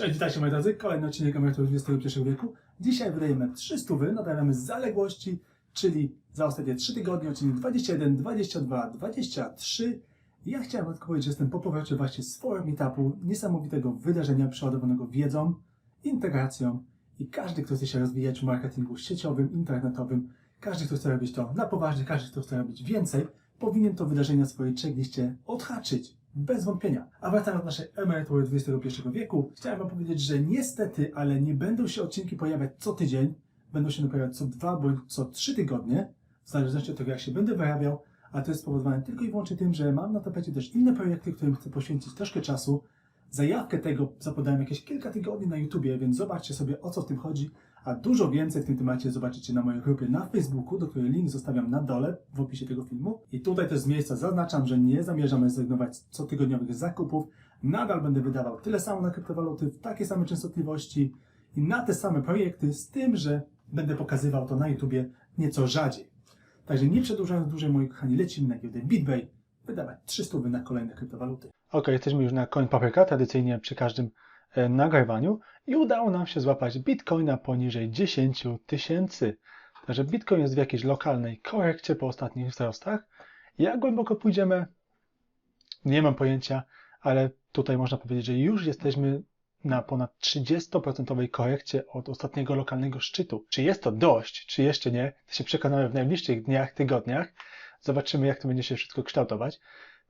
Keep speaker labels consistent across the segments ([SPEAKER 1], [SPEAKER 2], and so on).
[SPEAKER 1] Cześć, witajcie moi drodzy. Kolejny odcinek emerytur XXI wieku. Dzisiaj wydajemy 300 wy, nadawiamy z zaległości, czyli za ostatnie 3 tygodnie, odcinek 21, 22, 23. Ja chciałem tylko powiedzieć, że jestem po powrocie właśnie z forum meetupu, niesamowitego wydarzenia przeładowanego wiedzą, integracją i każdy, kto chce się rozwijać w marketingu sieciowym, internetowym, każdy, kto chce robić to na poważnie, każdy, kto chce robić więcej, powinien to wydarzenie na swojej checkliście odhaczyć. Bez wątpienia. A wracając do naszej emerytury XXI wieku, chciałem Wam powiedzieć, że niestety, ale nie będą się odcinki pojawiać co tydzień, będą się pojawiać co dwa bądź co trzy tygodnie, w zależności od tego, jak się będę wyrabiał, a to jest spowodowane tylko i wyłącznie tym, że mam na tapecie też inne projekty, którym chcę poświęcić troszkę czasu. Zajawkę tego zapodałem jakieś kilka tygodni na YouTubie, więc zobaczcie sobie o co w tym chodzi, a dużo więcej w tym temacie zobaczycie na mojej grupie na Facebooku, do której link zostawiam na dole w opisie tego filmu. I tutaj też z miejsca zaznaczam, że nie zamierzam rezygnować z cotygodniowych zakupów. Nadal będę wydawał tyle samo na kryptowaluty, w takie same częstotliwości i na te same projekty, z tym, że będę pokazywał to na YouTubie nieco rzadziej. Także nie przedłużając dłużej, moi kochani, lecimy na giełdę BitBay, wydawać 300 na kolejne kryptowaluty. Ok, jesteśmy już na CoinPaperka, tradycyjnie przy każdym nagrywaniu i udało nam się złapać Bitcoina poniżej 10 tysięcy. Także Bitcoin jest w jakiejś lokalnej korekcie po ostatnich wzrostach. Jak głęboko pójdziemy? Nie mam pojęcia, ale tutaj można powiedzieć, że już jesteśmy na ponad 30% korekcie od ostatniego lokalnego szczytu. Czy jest to dość, czy jeszcze nie, to się przekonamy w najbliższych dniach, tygodniach. Zobaczymy, jak to będzie się wszystko kształtować.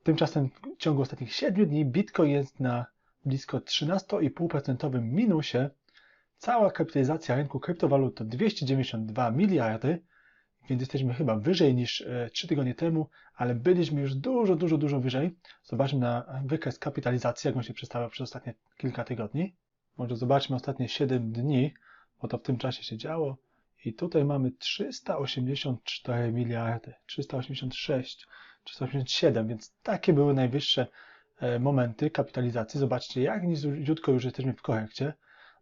[SPEAKER 1] Tymczasem w ciągu ostatnich 7 dni Bitcoin jest na blisko 13,5% minusie. Cała kapitalizacja rynku kryptowalut to 292 miliardy, więc jesteśmy chyba wyżej niż 3 tygodnie temu, ale byliśmy już dużo, dużo, dużo wyżej. Zobaczmy na wykres kapitalizacji, jak on się przedstawia przez ostatnie kilka tygodni. Może zobaczmy ostatnie 7 dni, bo to w tym czasie się działo. I tutaj mamy 384 miliardy, 386, 387, więc takie były najwyższe e, momenty kapitalizacji. Zobaczcie, jak niziutko już jesteśmy w korekcie.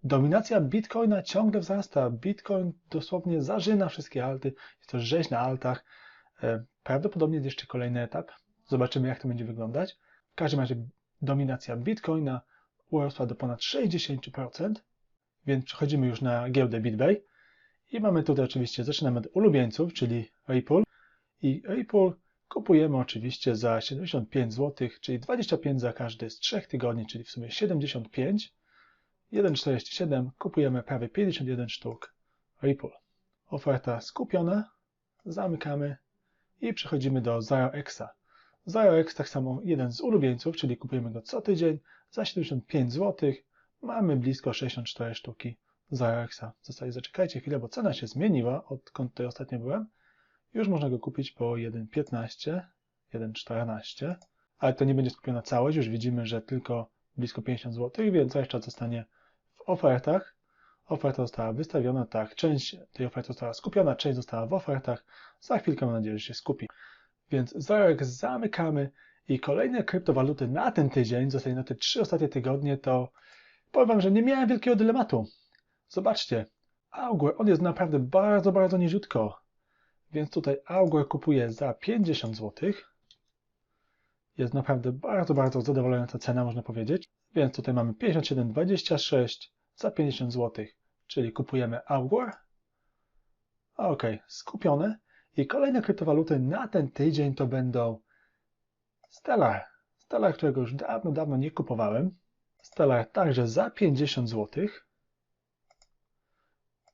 [SPEAKER 1] Dominacja Bitcoina ciągle wzrasta. Bitcoin dosłownie zarzyna wszystkie alty. Jest to rzeź na altach. E, Prawdopodobnie jest jeszcze kolejny etap. Zobaczymy, jak to będzie wyglądać. W każdym razie dominacja Bitcoina urosła do ponad 60%, więc przechodzimy już na giełdę BitBay. I mamy tutaj oczywiście, zaczynamy od ulubieńców, czyli Ripple. I Ripple kupujemy oczywiście za 75 zł, czyli 25 za każdy z 3 tygodni, czyli w sumie 75. 1,47 kupujemy prawie 51 sztuk Ripple. Oferta skupiona, zamykamy i przechodzimy do ZaroXa. ZaroX tak samo jeden z ulubieńców, czyli kupujemy go co tydzień za 75 zł. Mamy blisko 64 sztuki ZaroXa. W zasadzie zaczekajcie chwilę, bo cena się zmieniła odkąd tutaj ostatnio byłem. Już można go kupić po 1,15, 1,14, ale to nie będzie skupiona całość. Już widzimy, że tylko blisko 50 zł, więc reszta zostanie w ofertach. Oferta została wystawiona, tak, część tej oferty została skupiona, część została w ofertach. Za chwilkę mam nadzieję, że się skupi. Więc Zarex zamykamy i kolejne kryptowaluty na ten tydzień, zostanie na te trzy ostatnie tygodnie, to powiem Wam, że nie miałem wielkiego dylematu. Zobaczcie, Augur, on jest naprawdę bardzo, bardzo niziutko. Więc tutaj Augur kupuję za 50 zł. Jest naprawdę bardzo, bardzo zadowalająca cena, można powiedzieć. Więc tutaj mamy 57,26 za 50 zł, czyli kupujemy Augur. Ok, skupione. I kolejne kryptowaluty na ten tydzień to będą Stellar. Stellar, którego już dawno, dawno nie kupowałem. Stellar także za 50 zł.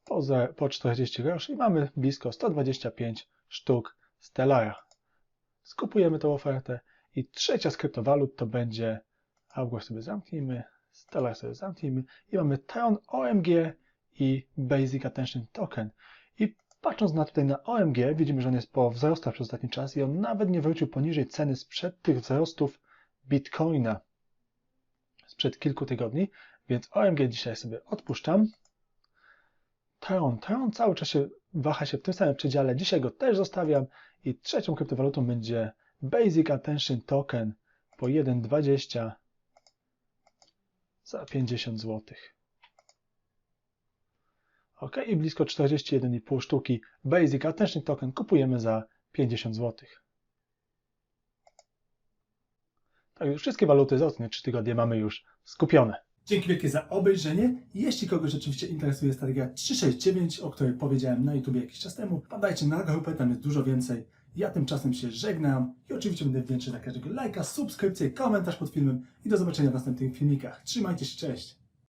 [SPEAKER 1] Po, za, po 40 groszy i mamy blisko 125 sztuk Stellara. Skupujemy tą ofertę. I trzecia z kryptowalut to będzie Augur sobie zamknijmy, Stellar sobie zamknijmy i mamy Tron OMG i Basic Attention Token. I patrząc na tutaj na OMG, widzimy, że on jest po wzrostach przez ostatni czas i on nawet nie wrócił poniżej ceny sprzed tych wzrostów Bitcoina sprzed kilku tygodni, więc OMG dzisiaj sobie odpuszczam. Tron, Tron cały czas się waha się w tym samym przedziale, dzisiaj go też zostawiam i trzecią kryptowalutą będzie Basic Attention Token po 1,20 za 50 zł. Ok, i blisko 41,5 sztuki Basic Attention Token kupujemy za 50 zł. Tak, już wszystkie waluty za ostatnie 3 tygodnie mamy już skupione. Dzięki wielkie za obejrzenie. Jeśli kogoś oczywiście interesuje strategia 369, o której powiedziałem na YouTube jakiś czas temu, padajcie na grupę, tam jest dużo więcej. Ja tymczasem się żegnam i oczywiście będę wdzięczny za każdego lajka, subskrypcję, komentarz pod filmem i do zobaczenia w następnych filmikach. Trzymajcie się, cześć!